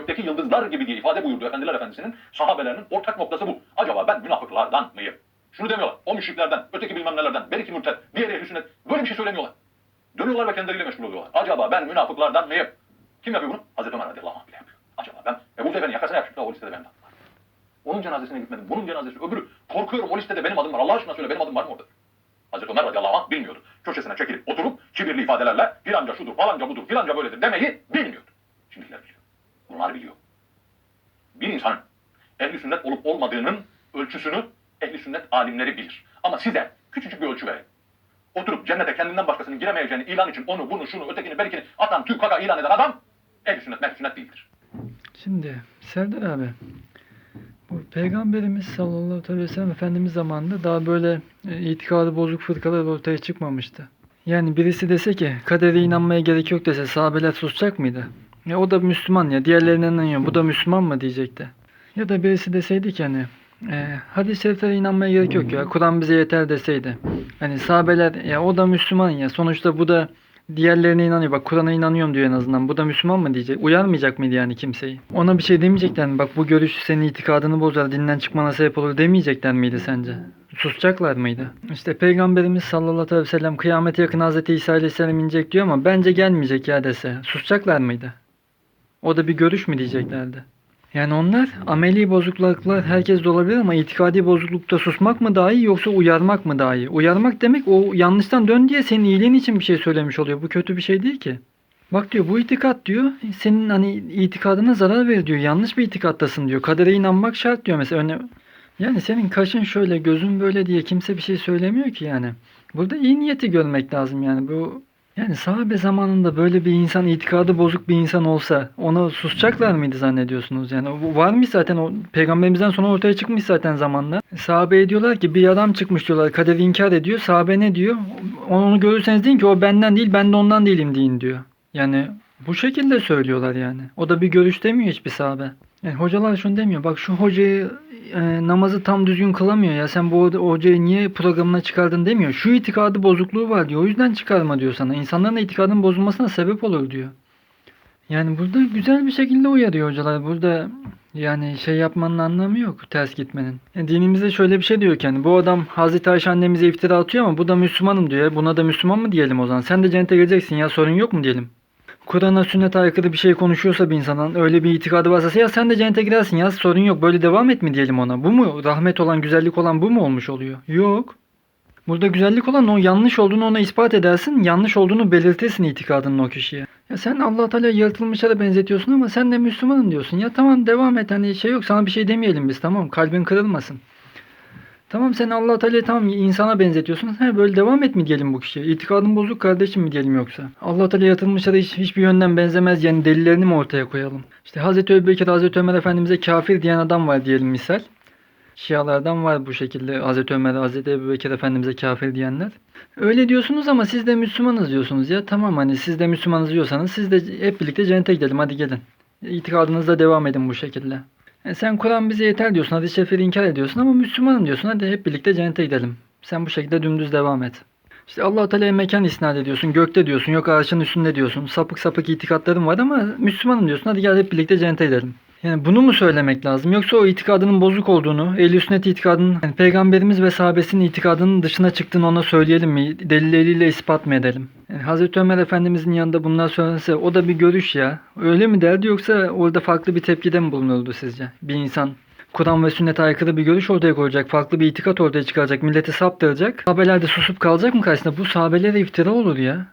gökteki yıldızlar gibi diye ifade buyurdu Efendiler Efendisi'nin sahabelerinin ortak noktası bu. Acaba ben münafıklardan mıyım? Şunu demiyorlar. O müşriklerden, öteki bilmem nelerden, belki mürted, diğeri ehl sünnet. Böyle bir şey söylemiyorlar. Dönüyorlar ve kendileriyle meşgul oluyorlar. Acaba ben münafıklardan mıyım? Kim yapıyor bunu? Hazreti Ömer radıyallahu anh bile yapıyor. Acaba ben Ebu Cehil'in yakasına yapıştım. O listede benim adım var. Onun cenazesine gitmedim. Bunun cenazesi öbürü. Korkuyorum o listede benim adım var. Allah aşkına söyle benim adım var mı orada? Hazreti Ömer radıyallahu anh bilmiyordu. Köşesine çekilip oturup kibirli ifadelerle filanca şudur, falanca budur, filanca böyledir demeyi bilmiyordu. Şimdikiler biliyor. Bunlar biliyor. Bir insanın ehli sünnet olup olmadığının ölçüsünü ehli sünnet alimleri bilir. Ama size küçücük bir ölçü verin. Oturup cennete kendinden başkasının giremeyeceğini ilan için onu, bunu, şunu, ötekini, belkini atan, tüy kaka ilan eden adam ehli sünnet, mehli sünnet değildir. Şimdi Serdar abi bu Peygamberimiz sallallahu aleyhi ve sellem Efendimiz zamanında daha böyle e, itikadı bozuk fırkalar ortaya çıkmamıştı. Yani birisi dese ki kadere inanmaya gerek yok dese sahabeler susacak mıydı? Ya o da Müslüman ya diğerlerine inanıyor bu da Müslüman mı diyecekti. Ya da birisi deseydi ki hani e, hadis-i şeriflere inanmaya gerek yok ya Kur'an bize yeter deseydi. Hani sahabeler ya o da Müslüman ya sonuçta bu da diğerlerine inanıyor. Bak Kur'an'a inanıyorum diyor en azından. Bu da Müslüman mı diyecek. Uyarmayacak mıydı yani kimseyi? Ona bir şey demeyecekler mi? Bak bu görüş senin itikadını bozar, dinden çıkmana sebep olur demeyecekler miydi sence? Susacaklar mıydı? İşte Peygamberimiz sallallahu aleyhi ve sellem kıyamete yakın Hazreti İsa aleyhisselam inecek diyor ama bence gelmeyecek ya dese. Susacaklar mıydı? O da bir görüş mü diyeceklerdi? Yani onlar ameli bozukluklar herkes de olabilir ama itikadi bozuklukta susmak mı daha iyi yoksa uyarmak mı daha iyi? Uyarmak demek o yanlıştan dön diye senin iyiliğin için bir şey söylemiş oluyor. Bu kötü bir şey değil ki. Bak diyor bu itikat diyor senin hani itikadına zarar verir diyor. Yanlış bir itikattasın diyor. Kadere inanmak şart diyor mesela. Örne yani senin kaşın şöyle gözün böyle diye kimse bir şey söylemiyor ki yani. Burada iyi niyeti görmek lazım yani. Bu yani sahabe zamanında böyle bir insan itikadı bozuk bir insan olsa ona susacaklar mıydı zannediyorsunuz? Yani varmış zaten o peygamberimizden sonra ortaya çıkmış zaten zamanla. Sahabeye diyorlar ki bir adam çıkmış diyorlar kaderi inkar ediyor. Sahabe ne diyor? Onu görürseniz deyin ki o benden değil ben de ondan değilim deyin diyor. Yani bu şekilde söylüyorlar yani. O da bir görüş demiyor hiçbir sahabe. Yani hocalar şunu demiyor. Bak şu hocayı e, namazı tam düzgün kılamıyor ya. Sen bu hocayı niye programına çıkardın demiyor. Şu itikadı bozukluğu var diyor. O yüzden çıkarma diyor sana. İnsanların da itikadının bozulmasına sebep olur diyor. Yani burada güzel bir şekilde uyarıyor hocalar. Burada yani şey yapmanın anlamı yok ters gitmenin. Yani dinimizde şöyle bir şey diyor ki hani bu adam Hazreti Ayşe annemize iftira atıyor ama bu da Müslümanım diyor. Buna da Müslüman mı diyelim o zaman? Sen de cennete gireceksin ya sorun yok mu diyelim? Kur'an'a sünnete aykırı bir şey konuşuyorsa bir insanın öyle bir itikadı varsa ya sen de cennete girersin ya sorun yok böyle devam et mi diyelim ona. Bu mu rahmet olan güzellik olan bu mu olmuş oluyor? Yok. Burada güzellik olan o yanlış olduğunu ona ispat edersin. Yanlış olduğunu belirtirsin itikadının o kişiye. Ya sen Allah Teala yaratılmışlara benzetiyorsun ama sen de Müslümanım diyorsun. Ya tamam devam et hani şey yok sana bir şey demeyelim biz tamam kalbin kırılmasın. Tamam sen Allah Teala'yı tamam insana benzetiyorsun. He böyle devam et mi diyelim bu kişiye? İtikadın bozuk kardeşim mi diyelim yoksa? Allah Teala yaratılmışlara hiç, hiçbir yönden benzemez yani delillerini mi ortaya koyalım? İşte Hazreti Ebubekir, Hazreti Ömer Efendimiz'e kafir diyen adam var diyelim misal. Şialardan var bu şekilde Hazreti Ömer, Hazreti Ebubekir Efendimiz'e kafir diyenler. Öyle diyorsunuz ama siz de Müslümanız diyorsunuz ya. Tamam hani siz de Müslümanız diyorsanız siz de hep birlikte cennete gidelim hadi gelin. İtikadınızda devam edin bu şekilde. E sen Kur'an bize yeter diyorsun. Hadis-i şerifleri inkar ediyorsun ama Müslümanım diyorsun. Hadi hep birlikte cennete gidelim. Sen bu şekilde dümdüz devam et. İşte Allah Teala'ya mekan isnat ediyorsun. Gökte diyorsun. Yok ağaçın üstünde diyorsun. Sapık sapık itikatların var ama Müslümanım diyorsun. Hadi gel hep birlikte cennete gidelim. Yani bunu mu söylemek lazım? Yoksa o itikadının bozuk olduğunu, ehl sünnet itikadının, yani peygamberimiz ve sahabesinin itikadının dışına çıktığını ona söyleyelim mi? Delilleriyle ispat mı edelim? Yani Hazreti Ömer Efendimizin yanında bunlar söylense o da bir görüş ya. Öyle mi derdi yoksa orada farklı bir tepkide mi bulunurdu sizce? Bir insan Kur'an ve sünnete aykırı bir görüş ortaya koyacak, farklı bir itikat ortaya çıkaracak, milleti saptıracak. Sahabeler de susup kalacak mı karşısında? Bu sahabelere iftira olur ya.